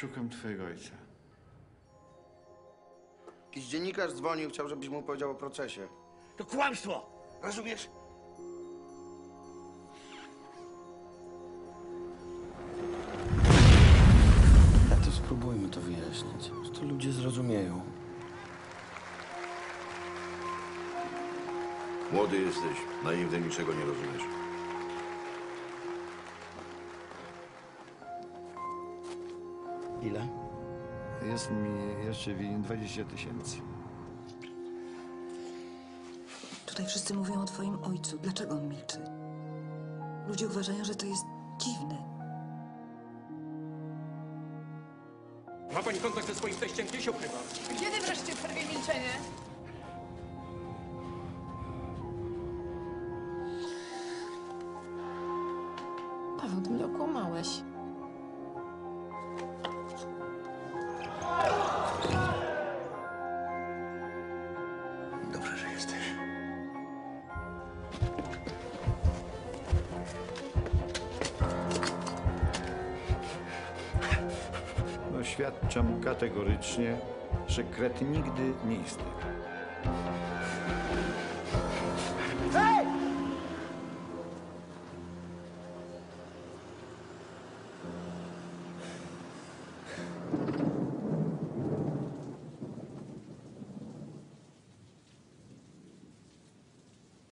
Szukam twojego ojca. Jakiś dziennikarz dzwonił, chciał, żebyś mu powiedział o procesie. To kłamstwo! Rozumiesz? A to spróbujmy to wyjaśnić. Że to ludzie zrozumieją. Młody jesteś, naiwny, niczego nie rozumiesz. Ile? Jest mi jeszcze winien 20 tysięcy. Tutaj wszyscy mówią o twoim ojcu. Dlaczego on milczy? Ludzie uważają, że to jest dziwne. Ma pani kontakt ze swoim teściem? Gdzie się ukrywa? Kiedy wreszcie przerwie milczenie? Paweł, ty mnie okłamałeś. Jesteś. Oświadczam kategorycznie, że kret nigdy nie istniał.